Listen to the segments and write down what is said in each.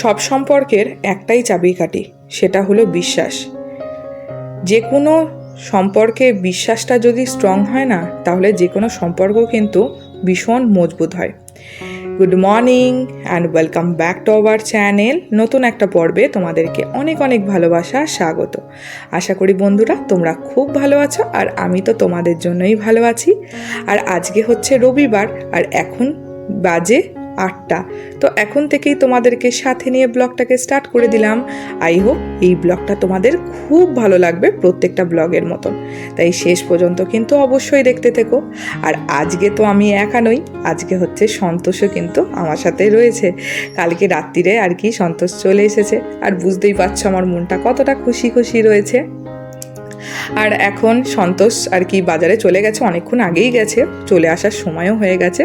সব সম্পর্কের একটাই চাবিকাঠি, সেটা হলো বিশ্বাস। যে কোনো সম্পর্কে বিশ্বাসটা যদি স্ট্রং হয় না, তাহলে যে কোনো সম্পর্ক কিন্তু ভীষণ মজবুত হয়। Good morning and welcome back to our channel. নতুন একটা পর্বে তোমাদেরকে অনেক অনেক ভালোবাসা, স্বাগত। আশা করি বন্ধুরা তোমরা খুব ভালো আছো আর আমি তো তোমাদের জন্যই ভালো আছি। আর আজকে হচ্ছে রবিবার আর এখন বাজে আটটা। তো এখন থেকেই তোমাদেরকে সাথে নিয়ে ব্লগটাকে স্টার্ট করে দিলাম। আই হোপ এই ব্লগটা তোমাদের খুব ভালো লাগবে প্রত্যেকটা ব্লগের মতন। তাই শেষ পর্যন্ত কিন্তু অবশ্যই দেখতে থেকো। আর আজকে তো আমি একা নই, আজকে হচ্ছে সন্তোষও কিন্তু আমার সাথে রয়েছে। কালকে রাত্রিরে আর কি সন্তোষ চলে এসেছে। আর বুঝতেই পারছ আমার মনটা কতটা খুশি খুশি রয়েছে। আর এখন সন্তোষ আর কি বাজারে চলে গেছে, অনেকক্ষণ আগেই গেছে। চলে আসার সময়ও হয়ে গেছে।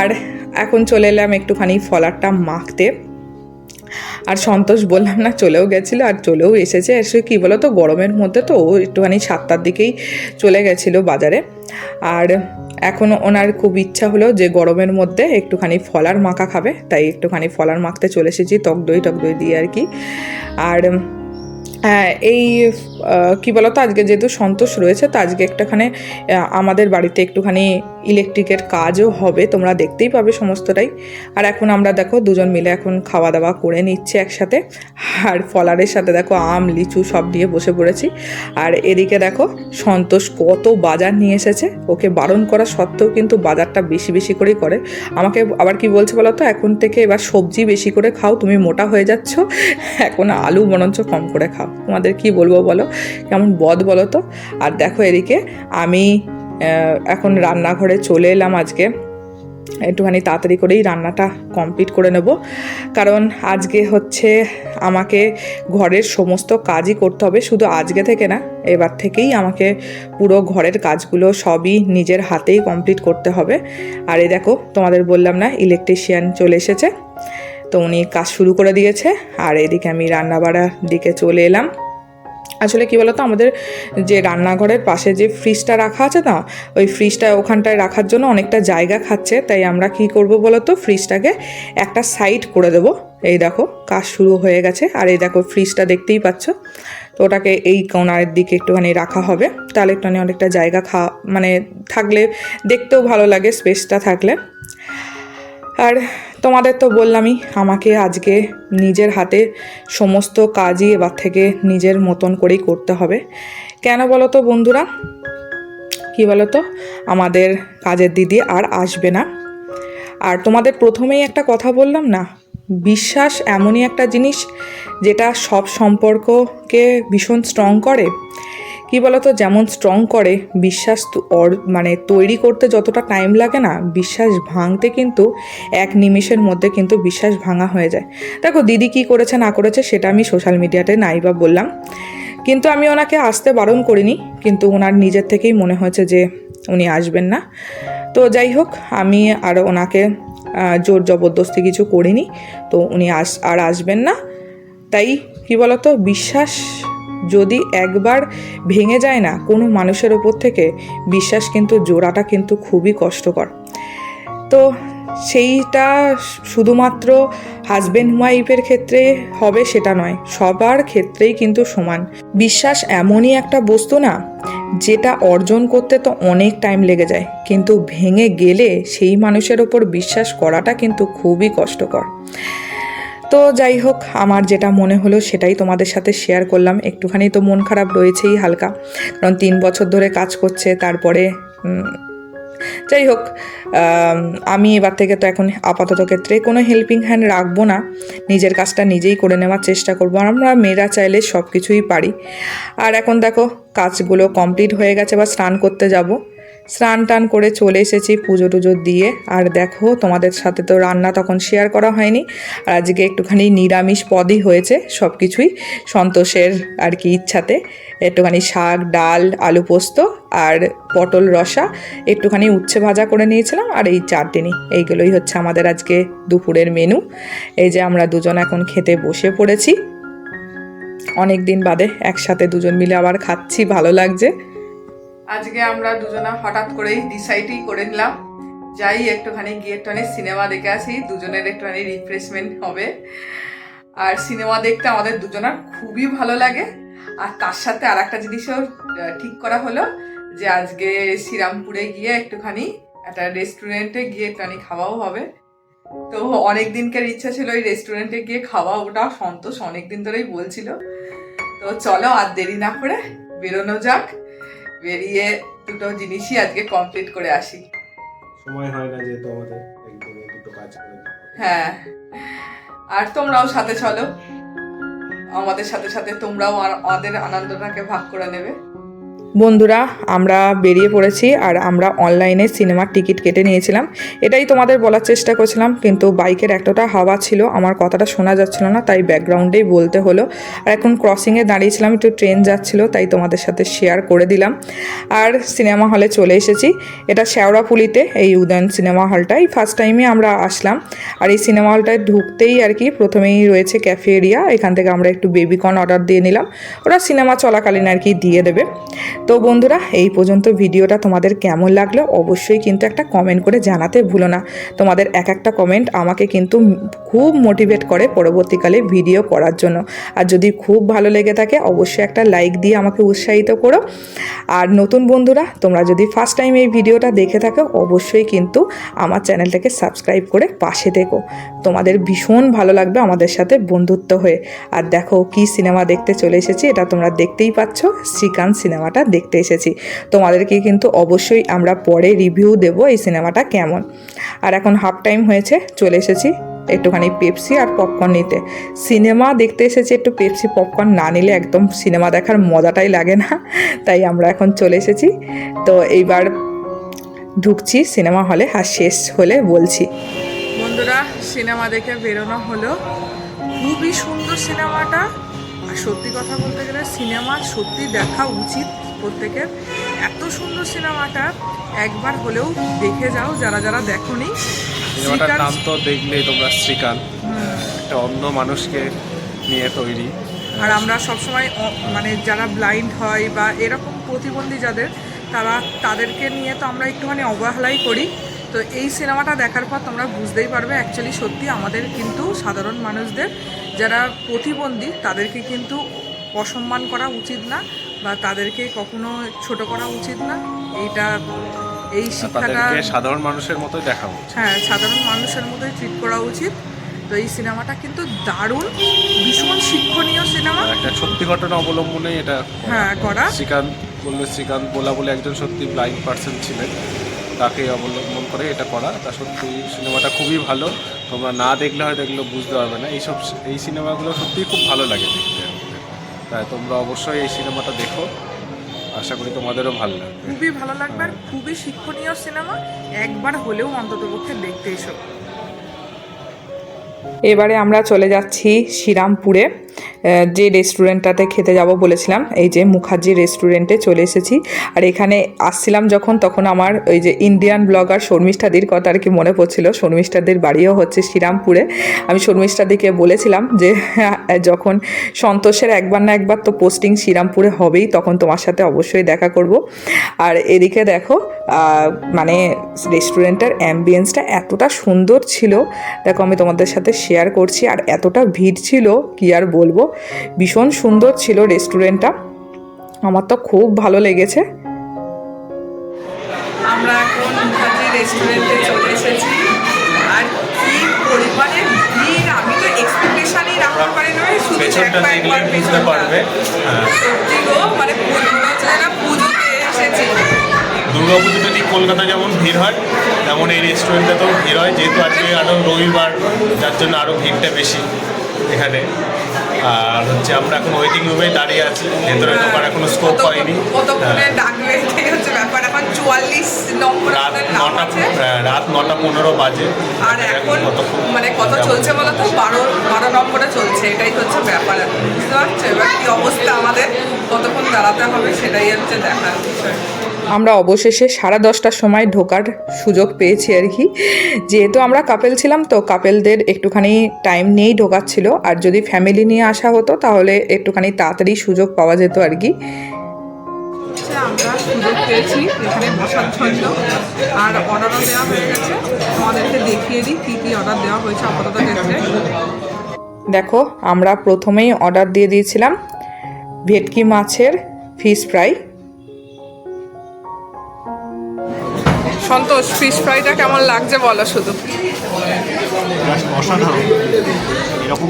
আর এখন চলে এলাম একটুখানি ফলারটা মাখতে। আর সন্তোষ বললাম, না, চলেও গেছিল আর চলেও এসেছে। এসে কী বলো তো গরমের মধ্যে তো ও একটুখানি সাতটার দিকেই চলে গেছিল বাজারে। আর এখন ওনার খুব ইচ্ছা হলো যে গরমের মধ্যে একটুখানি ফলার মাখা খাবে। তাই একটুখানি ফলার মাখতে চলে এসেছি টক দই টক দই দিয়ে আর কি। আর এই কি বলতো, আজকে যেহেতু সন্তোষ রয়েছে, তো আজকে একটাখানে আমাদের বাড়িতে একটুখানি ইলেকট্রিকের কাজও হবে, তোমরা দেখতেই পাবে সমস্তটাই। আর এখন আমরা দেখো, দুজন মিলে এখন খাওয়া দাওয়া করে নিচ্ছে একসাথে। আর ফলারের সাথে দেখো, আম, লিচু সব নিয়ে বসে পড়েছি। আর এদিকে দেখো, সন্তোষ কত বাজার নিয়ে এসেছে। ওকে বারণ করা সত্ত্বেও কিন্তু বাজারটা বেশি বেশি করেই করে। আমাকে আবার কি বলছে বলো তো এখন থেকে এবার সবজি বেশি করে খাও, তুমি মোটা হয়ে যাচ্ছ। এখন আলু বরঞ্চ কম করে খাও। তোমাদের কি বলব বলো? কেমন বদ বলো তো? আর দেখো এদিকে আমি এখন রান্নাঘরে চলে এলাম আজকে। একটুখানি তাড়াতাড়ি করেই রান্নাটা কমপ্লিট করে নেব। কারণ আজকে হচ্ছে আমাকে ঘরের সমস্ত কাজই করতে হবে। শুধু আজকে থেকে না, এবার থেকেই আমাকে পুরো ঘরের কাজগুলো সবই নিজের হাতেই কমপ্লিট করতে হবে। আর এই দেখো, তোমাদের বললাম না ইলেকট্রিশিয়ান চলে এসেছে। তো উনি কাজ শুরু করে দিয়েছে। আর এদিকে আমি রান্না বাড়ার দিকে চলে এলাম। আসলে কি বলতো, আমাদের যে রান্নাঘরের পাশে যে ফ্রিজটা রাখা আছে না, ওই ফ্রিজটা ওখানটায় রাখার জন্য অনেকটা জায়গা খাচ্ছে, তাই আমরা কি করব বলতো ফ্রিজটাকে একটা সাইড করে দেব। এই দেখো, কাজ শুরু হয়ে গেছে, আর এই দেখো ফ্রিজটা দেখতেই পাচ্ছ। তো ওটাকে এই কোনার দিকে একটুখানি রাখা হবে, তাহলে একটুখানি অনেকটা জায়গা খা মানে থাকলে দেখতেও ভালো লাগে স্পেসটা থাকলে। আর তোমাদের তো বললামই, আমাকে আজকে নিজের হাতে সমস্ত কাজই এবার থেকে নিজের মতন করেই করতে হবে। কেন বলো তো বন্ধুরা? কী বলো তো আমাদের কাজের দিদি আর আসবে না। আর তোমাদের প্রথমেই একটা কথা বললাম না? বিশ্বাস এমনই একটা জিনিস, যেটা সব সম্পর্ককে ভীষণ স্ট্রং করে। কি বলতো, যেমন স্ট্রং করে, বিশ্বাস অর- মানে তৈরি করতে যতটা টাইম লাগে না, বিশ্বাস ভাঙতে কিন্তু এক নিমিষের মধ্যে কিন্তু বিশ্বাস ভাঙা হয়ে যায়। দেখো, দিদি কি করেছে, না করেছে, সেটা আমি সোশ্যাল মিডিয়াতে নাই বা বললাম। কিন্তু আমি ওনাকে আসতে বারণ করিনি, কিন্তু ওনার নিজের থেকেই মনে হয়েছে যে উনি আসবেন না। তো যাই হোক, আমি আর ওনাকে জোর জবরদস্তি কিছু করিনি, তো উনি আস, আর আসবেন না। তাই কি বলতো, বিশ্বাস যদি একবার ভেঙে যায় না কোনো মানুষের ওপর থেকে, বিশ্বাস কিন্তু জোড়াটা কিন্তু খুবই কষ্টকর। তো সেইটা শুধুমাত্র হাজবেন্ড ওয়াইফের ক্ষেত্রে হবে সেটা নয়, সবার ক্ষেত্রেই কিন্তু সমান। বিশ্বাস এমনই একটা বস্তু না, যেটা অর্জন করতে তো অনেক টাইম লেগে যায়, কিন্তু ভেঙে গেলে সেই মানুষের ওপর বিশ্বাস করাটা কিন্তু খুবই কষ্টকর। তো যাই হোক, আমার যেটা মনে হলো সেটাই তোমাদের সাথে শেয়ার করলাম। একটুখানি তো মন খারাপ রয়েছেই হালকা, কারণ তিন বছর ধরে কাজ করছে, তারপরে যাই হোক, আমি এবার থেকে তো এখন আপাতত ক্ষেত্রে কোনো হেল্পিং হ্যান্ড রাখব না। নিজের কাজটা নিজেই করে নেওয়ার চেষ্টা করব আমরা মেয়েরা চাইলে সব কিছুই পারি। আর এখন দেখো, কাজগুলো কমপ্লিট হয়ে গেছে বা স্নান করতে যাব। স্নান টান করে চলে এসেছি পুজো টুজো দিয়ে। আর দেখো, তোমাদের সাথে তো রান্না তখন শেয়ার করা হয়নি। আর আজকে একটুখানি নিরামিষ পদই হয়েছে সব কিছুই সন্তোষের আর কি ইচ্ছাতে। একটুখানি শাক, ডাল, আলু পোস্ত আর পটল রসা একটুখানি উচ্ছে ভাজা করে নিয়েছিলাম। আর এই চাটনি এইগুলোই হচ্ছে আমাদের আজকে দুপুরের মেনু এই যে আমরা দুজন এখন খেতে বসে পড়েছি। অনেক দিন বাদে একসাথে দুজন মিলে আবার খাচ্ছি, ভালো লাগছে। আজকে আমরা দুজনা হঠাৎ করেই ডিসাইডই করে নিলাম, যাই একটুখানি গিয়ে একটুখানি সিনেমা দেখে আসি, দুজনের একটুখানি রিফ্রেশমেন্ট হবে। আর সিনেমা দেখতে আমাদের দুজনের খুবই ভালো লাগে। আর তার সাথে আর একটা জিনিসও ঠিক করা হলো, যে আজকে শ্রীরামপুরে গিয়ে একটুখানি একটা রেস্টুরেন্টে গিয়ে একটুখানি খাওয়াও হবে। তো অনেক দিনকার ইচ্ছা ছিল ওই রেস্টুরেন্টে গিয়ে খাওয়া, ওটা সন্তোষ অনেক দিন ধরেই বলছিল। তো চলো আর দেরি না করে বেরোনো যাক। বেরিয়ে দুটো জিনিসই আজকে কমপ্লিট করে আসি। সময় হয় না যেহেতু আমাদের দুটো কাজ করে হ্যাঁ। আর তোমরাও সাথে চলো। আমাদের সাথে সাথে তোমরাও আর আমাদের আনন্দটাকে ভাগ করে নেবে। বন্ধুরা, আমরা বেরিয়ে পড়েছি আর আমরা অনলাইনে সিনেমার টিকিট কেটে নিয়েছিলাম। এটাই তোমাদের বলার চেষ্টা করছিলাম, কিন্তু বাইকের এতটা হাওয়া ছিল, আমার কথাটা শোনা যাচ্ছিল না, তাই ব্যাকগ্রাউন্ডেই বলতে হলো। আর এখন ক্রসিংয়ে দাঁড়িয়েছিলাম, একটু ট্রেন যাচ্ছিল, তাই তোমাদের সাথে শেয়ার করে দিলাম। আর সিনেমা হলে চলে এসেছি। এটা শেওড়াফুলিতে এই উদয়ন সিনেমা হলটাই ফার্স্ট টাইমে আমরা আসলাম। আর এই সিনেমা হলটায় ঢুকতেই আর কি প্রথমেই রয়েছে ক্যাফে এরিয়া এখান থেকে আমরা একটু বেবিকর্ন অর্ডার দিয়ে নিলাম। ওরা সিনেমা চলাকালীন আর কি দিয়ে দেবে। তো বন্ধুরা, এই পর্যন্ত ভিডিওটা তোমাদের কেমন লাগল অবশ্যই কিন্তু একটা কমেন্ট করে জানাতে ভুলো না। তোমাদের এক একটা কমেন্ট আমাকে কিন্তু খুব মোটিভেট করে পরবর্তীকালে ভিডিও করার জন্য। আর যদি খুব ভালো লেগে থাকে, অবশ্যই একটা লাইক দিয়ে আমাকে উৎসাহিত করো। আর নতুন বন্ধুরা, তোমরা যদি ফার্স্ট টাইম এই ভিডিওটা দেখে থাকো, অবশ্যই কিন্তু আমার চ্যানেলটাকে সাবস্ক্রাইব করে পাশে দেখো তোমাদের ভীষণ ভালো লাগবে আমাদের সাথে বন্ধুত্ব হয়ে। আর দেখো কি সিনেমা দেখতে চলে এসেছি, এটা তোমরা দেখতেই পাচ্ছ, শ্রীকান্ত সিনেমাটা দেখতে এসেছি। তোমাদেরকে কিন্তু অবশ্যই আমরা পরে রিভিউ দেব এই সিনেমাটা কেমন। আর এখন হাফ টাইম হয়েছে, চলে এসেছি একটুখানি পেপসি আর পপকর্ন নিতে। সিনেমা দেখতে এসেছি একটু পেপসি পপকর্ন না নিলে একদম সিনেমা দেখার মজাটাই লাগে না, তাই আমরা এখন চলে এসেছি। তো এইবার ঢুকছি সিনেমা হলে আর শেষ হলে বলছি। বন্ধুরা, সিনেমা দেখে বেরোনো হলো। খুবই সুন্দর সিনেমাটা। আর সত্যি কথা বলতে গেলে সিনেমা সত্যি দেখা উচিত। প্রত্যেকের এত সুন্দর সিনেমাটা একবার হলেও দেখে যাও যারা যারা দেখোনি। সিনেমাটার নাম তো দেখলেই তোমরা শ্রীকান্ত একটা অন্য মানুষকে নিয়ে তৈরি। আর আমরা সবসময় মানে যারা ব্লাইন্ড হয় বা এরকম প্রতিবন্ধী যাদের তারা তাদেরকে নিয়ে তো আমরা একটুখানি অবহেলাই করি। তো এই সিনেমাটা দেখার পর তোমরা বুঝতেই পারবে অ্যাকচুয়ালি সত্যি আমাদের কিন্তু সাধারণ মানুষদের যারা প্রতিবন্ধী তাদেরকে কিন্তু অসম্মান করা উচিত না। বা তাদেরকে কখনো ছোট করা উচিত না। এইটা এই শিক্ষাটা সাধারণ মানুষের মতোই দেখা উচিত। হ্যাঁ সাধারণ মানুষের মতোই ট্রিট করা উচিত। তো এই সিনেমাটা কিন্তু দারুণ ভীষণ শিক্ষণীয় সিনেমা। একটা সত্যি ঘটনা অবলম্বনে এটা হ্যাঁ করা। শ্রীকান্ত বললে শ্রীকান্ত বোলা বলে একজন সত্যি ব্লাইন্ড পার্সন ছিলেন। তাকে অবলম্বন করে এটা করা। তা সত্যি সিনেমাটা খুবই ভালো। তোমরা না দেখলে হয়তো এগুলো বুঝতে পারবে না। এইসব এই সিনেমাগুলো সত্যিই খুব ভালো লাগে দেখতে। তাই তোমরা অবশ্যই এই সিনেমাটা দেখো। আশা করি তোমাদেরও ভালো লাগবে। খুবই ভালো লাগবে আর খুবই শিক্ষণীয় সিনেমা। একবার হলেও অন্ততপক্ষে দেখতে এসো। এবারে আমরা চলে যাচ্ছি শ্রীরামপুরে। যে রেস্টুরেন্টটাতে খেতে যাব বলেছিলাম, এই যে মুখার্জি রেস্টুরেন্টে চলে এসেছি। আর এখানে আসছিলাম যখন, তখন আমার ওই যে ইন্ডিয়ান ব্লগার শর্মিষ্ঠাদির কথা আর কি মনে পড়ছিল। শর্মিষ্ঠাদির বাড়িও হচ্ছে শ্রীরামপুরে। আমি শর্মিষ্ঠাদিকে বলেছিলাম যে যখন সন্তোষের একবার না একবার তো পোস্টিং শ্রীরামপুরে হবেই, তখন তোমার সাথে অবশ্যই দেখা করব। আর এদিকে দেখো মানে রেস্টুরেন্টের অ্যাম্বিয়েন্সটা এতটা সুন্দর ছিল। দেখো, আমি তোমাদের সাথে শেয়ার করছি, আর এতটা ভিড় ছিল, কি আর বলব? ভীষণ সুন্দর ছিল রেস্টুরেন্টটা। আমার তো খুব ভালো লেগেছে। আমরা এখন মুখার্জি রেস্টুরেন্টে চলে এসেছি। আর কি পরিমাণে ভিড় আমি তো এক্সপেকটেশনই রাখতে পারি না শুধু একবার বুঝতে পারবে। হ্যাঁ। সত্যি গো মানে পুজোতে এসেছি। দুর্গাপুজোতে ঠিক কলকাতা যেমন ভিড় হয় তেমন এই রেস্টুরেন্টটাতেও ভিড় হয়। যেহেতু আজকে আরও রবিবার যার জন্য আরও ভিড়টা বেশি এখানে। আর হচ্ছে আমরা এখন ওয়েটিং রুমে দাঁড়িয়ে আছি। ভেতরে ঢোকার এখনও স্কোপ হয়নি। হ্যাঁ। রাত নটা হ্যাঁ, রাত নটা পনেরো বাজে। আর এখন মানে কত চলছে বলো তো বারো বারো নম্বরে চলছে। এটাই হচ্ছে ব্যাপার এখন। বুঝতে পারছ? এবার কি অবস্থা আমাদের? কতক্ষণ দাঁড়াতে হবে সেটাই হচ্ছে দেখার বিষয়। আমরা অবশেষে সাড়ে দশটার সময় ঢোকার সুযোগ পেয়েছি আর কি। যেহেতু আমরা কাপেল ছিলাম তো কাপেলদের একটুখানি টাইম নিয়েই ঢোকাচ্ছিল আর যদি ফ্যামিলি নিয়ে আসা হতো তাহলে একটুখানি তাড়াতাড়ি সুযোগ পাওয়া যেত আর কি। আমরা সুযোগ পেয়েছি এখানে বসার জন্য। আর অর্ডারও দেওয়া হয়ে গেছে। আমাদেরকে দেখিয়ে দিই কী কী অর্ডার দেওয়া হয়েছে আপাতত ক্ষেত্রে দেখো আমরা প্রথমেই অর্ডার দিয়ে দিয়েছিলাম ভেটকি মাছের ফিশ ফ্রাই সন্তোষ ফিশ ফ্রাইটা কেমন লাগছে বলো শুধু? অসাধারণ। এরকম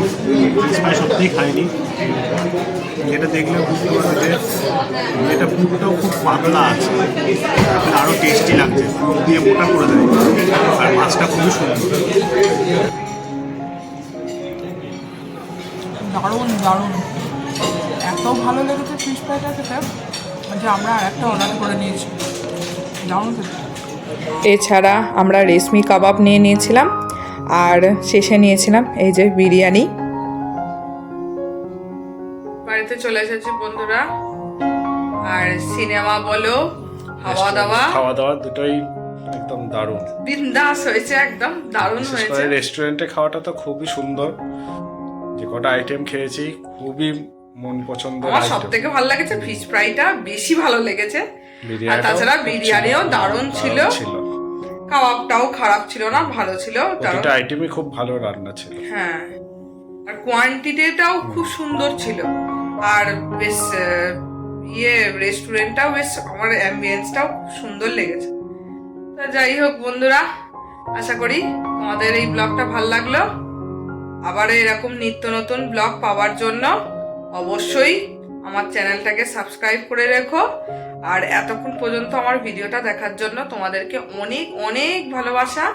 ফিশ ফ্রাই সত্যিই খাইনি। যেটা দেখলে বুঝতে পারবে যে এটা পুরোটাও খুব পাতলা আছে। আরও টেস্টি লাগছে। দিয়ে মোটা করে দেয়। আর মাছটা খুবই সুন্দর। দারুণ দারুণ। এত ভালো লেগেছে ফিশ ফ্রাইটা খেতে যে আমরা আর একটা অর্ডার করে নিয়েছি। দারুণ খেতে। এছাড়া আমরা রেশমি কাবাব নিয়ে নিয়েছিলাম আর শেষে নিয়েছিলাম এই যে বিরিয়ানি। বাড়িতে চলে এসেছি বন্ধুরা। আর সিনেমা বলো খাওয়া দাওয়া খাওয়া দাওয়া দুটোই একদম দারুণ। বিন্দাস হয়েছে একদম দারুণ হয়েছে। রেস্টুরেন্টে খাওয়াটা তো খুবই সুন্দর। যে কটা আইটেম খেয়েছি খুবই মন পছন্দের আমার সব থেকে ভালো লেগেছে ফিশ ফ্রাইটা বেশি ভালো লেগেছে। আর তাছাড়া বিরিয়ানিও দারুণ ছিল। কাবাবটাও খারাপ ছিল না ভালো ছিল প্রতিটা আইটেমই খুব ভালো রান্না ছিল। হ্যাঁ। আর কোয়ান্টিটিটাও খুব সুন্দর ছিল। আর বেশ ইয়ে রেস্টুরেন্টটাও বেশ আমার অ্যাম্বিয়েন্সটাও খুব সুন্দর লেগেছে। তা যাই হোক বন্ধুরা আশা করি তোমাদের এই ব্লগটা ভালো লাগল। আবার এরকম নিত্য নতুন ব্লগ পাওয়ার জন্য অবশ্যই আমার চ্যানেলটাকে সাবস্ক্রাইব করে রেখো। আর এতক্ষণ পর্যন্ত আমার ভিডিওটা দেখার জন্য তোমাদেরকে অনেক অনেক ভালোবাসা।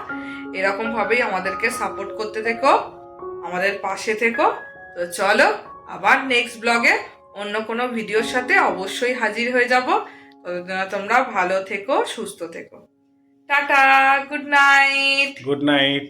এরকমভাবেই আমাদেরকে সাপোর্ট করতে থেকো, আমাদের পাশে থেকো। তো চলো, আবার নেক্সট ব্লগে অন্য কোনো ভিডিওর সাথে অবশ্যই হাজির হয়ে যাব। তোমরা ভালো থেকো, সুস্থ থেকো। Tata good night good night